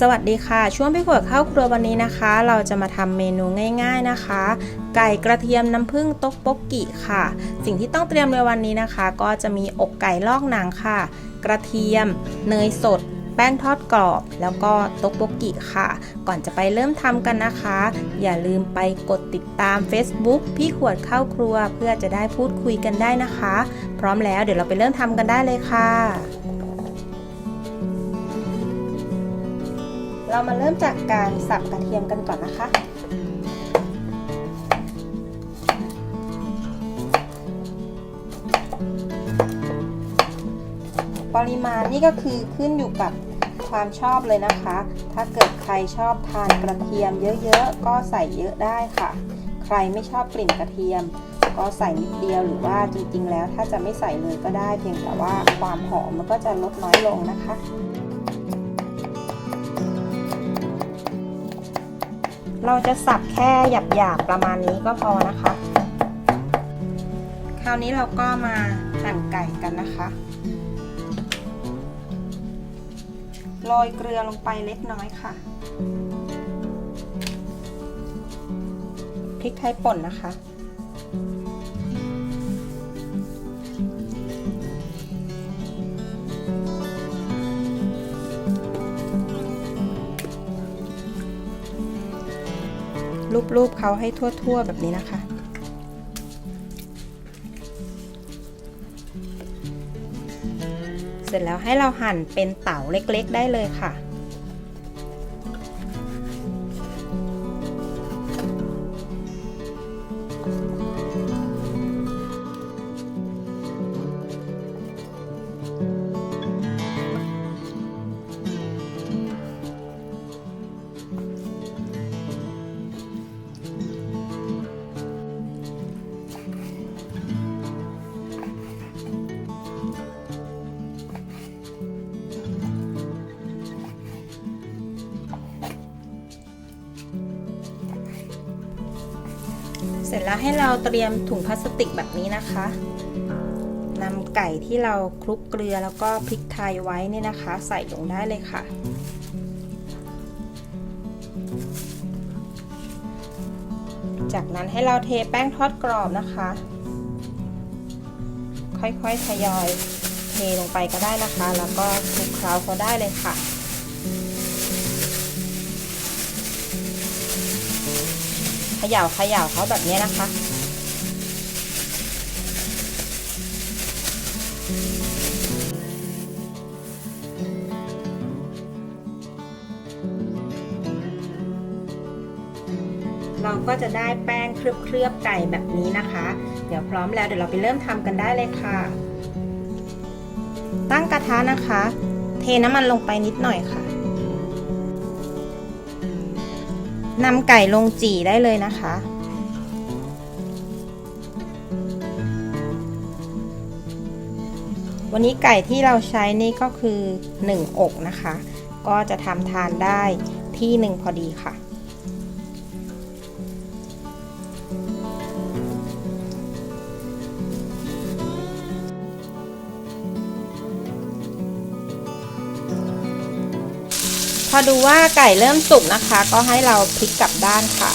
สวัสดีค่ะ ช่วงพี่ขวดเข้าครัววันนี้นะคะ เราจะมาทำเมนูง่าย ๆนะคะ ไก่กระเทียมน้ำผึ้งต๊กปกกิค่ะ สิ่งที่ต้องเตรียมในวันนี้นะคะ ก็จะมีอกไก่ลอกหนังค่ะ กระเทียม เนยสด แป้งทอดกรอบ แล้วก็ต๊กปกกิค่ะ ก่อนจะไปเริ่มทำกันนะคะ อย่าลืมไปกดติดตาม Facebook พี่ขวดเข้าครัวเพื่อจะได้พูดคุยกันได้นะคะ พร้อมแล้วเดี๋ยวเราไปเริ่มทำกันได้เลยค่ะ เรามาเริ่มจากการสับกระเทียมกันก่อนนะคะ ปริมาณนี่ก็คือขึ้นอยู่กับความชอบเลยนะคะ ถ้าเกิดใครชอบทานกระเทียมเยอะๆ ก็ใส่เยอะได้ค่ะ ใครไม่ชอบกลิ่นกระเทียม ก็ใส่นิดเดียวหรือว่าจริงๆ แล้ว ถ้าจะไม่ใส่เลยก็ได้เพียงแต่ว่าความหอมมันก็จะลดน้อยลงนะคะ เราจะสับแค่หยาบๆประมาณนี้ก็พอนะคะ คราวนี้เราก็มาหั่นไก่กันนะคะโรยเกลือลงไปเล็กน้อยค่ะพริกไทยป่นนะคะ รูปๆเขาให้ทั่วๆแบบนี้นะคะ เสร็จแล้วให้เราหั่นเป็นเต๋าเล็กๆได้เลยค่ะ ร็จแล้วให้เราเตรียมถุงพลาสติกแบบนี้นะคะนำไก่ที่เราคลุกเกลือแล้วก็พริกไทยไว้นี่นะคะ ใส่ลงได้เลยค่ะ จากนั้นให้เราเทแป้งทอดกรอบนะคะ ค่อยๆทยอยเทลงไปก็ได้นะคะ แล้วก็คลุกเคล้าเขาได้เลยค่ะ ย่าเขย่าเขาแบบนี้นะคะ เราก็จะได้แป้งเคลือบๆไก่แบบนี้นะคะ เดี๋ยวพร้อมแล้วเดี๋ยวเราไปเริ่มทำกันได้เลยค่ะ ตั้งกระทะนะคะ เทน้ำมันลงไปนิดหน่อยค่ะ นำไก่ลงจี่ได้เลยนะคะ วันนี้ไก่ที่เราใช้นี่ก็คือ 1 อกนะคะ ก็จะทำทานได้ที่หนึ่งพอดีค่ะ อดูว่าไก่เริ่มสุกนะคะ ก็ให้เราพลิกกลับด้านค่ะ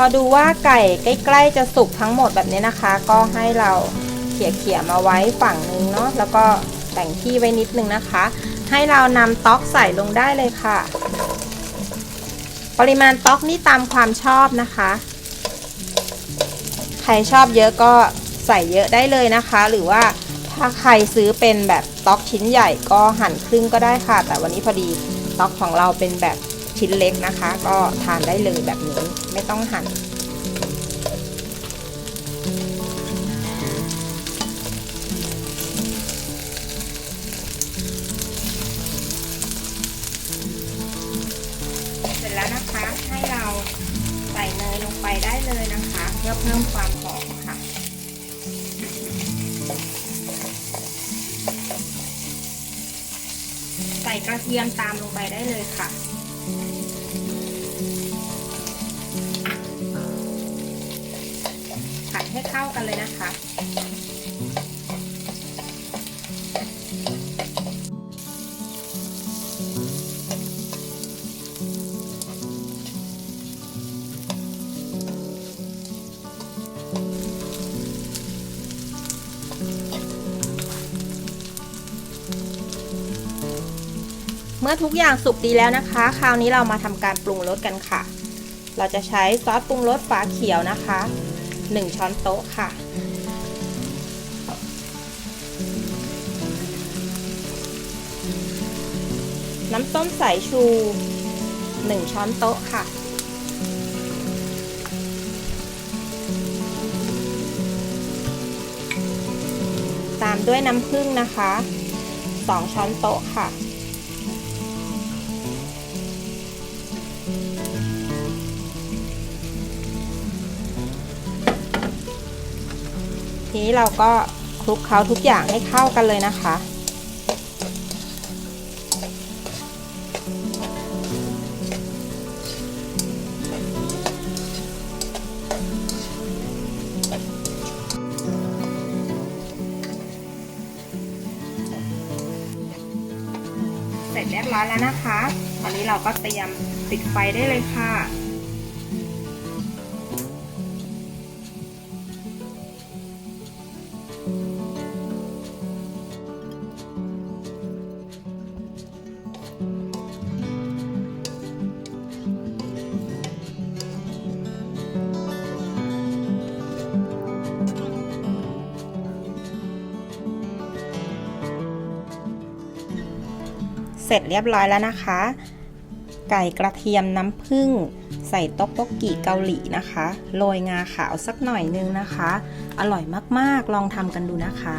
พอดูว่าไก่ใกล้ๆจะสุกทั้งหมดแบบนี้นะคะ ก็ให้เราเขี่ยๆมาไว้ฝั่งนึงเนาะแล้วก็ แบ่งที่ไว้นิดนึงนะคะ ให้เรานำต๊อกใส่ลงได้เลยค่ะ ปริมาณต๊อกนี่ตามความชอบนะคะ ใครชอบเยอะก็ใส่เยอะได้เลยนะคะ หรือว่าถ้าใครซื้อเป็นแบบต๊อกชิ้นใหญ่ก็หั่นครึ่งก็ได้ค่ะ แต่วันนี้พอดีต๊อกของเราเป็นแบบชิ้นเล็กนะคะ ก็ทานได้เลยแบบนี้ไม่ต้องหั่น พื่อเพิ่มความหอมค่ะ ใส่กระเทียมตามลงไปได้เลยค่ะผัดให้เข้ากันเลยนะคะ เมื่อทุกอย่างสุกดีแล้วนะคะ คราวนี้เรามาทำการปรุงรสกันค่ะ เราจะใช้ซอสปรุงรสฝาเขียวนะคะ 1 ช้อนโต๊ะค่ะ น้ำส้มสายชู 1 ช้อนโต๊ะค่ะ ตามด้วยน้ำผึ้งนะคะ 2 ช้อนโต๊ะค่ะ นี้เราก็คลุกเคล้าทุกอย่างให้เข้ากันเลยนะคะ เสร็จเรียบร้อยแล้วนะคะ ตอนนี้เราก็เตรียมปิดไฟได้เลยค่ะ เสร็จเรียบร้อยแล้วนะคะ ไก่กระเทียมน้ำผึ้งใส่ต๊อกบกกีเกาหลีนะคะ โรยงาขาวสักหน่อยนึงนะคะ อร่อยมากๆ ลองทำกันดูนะคะ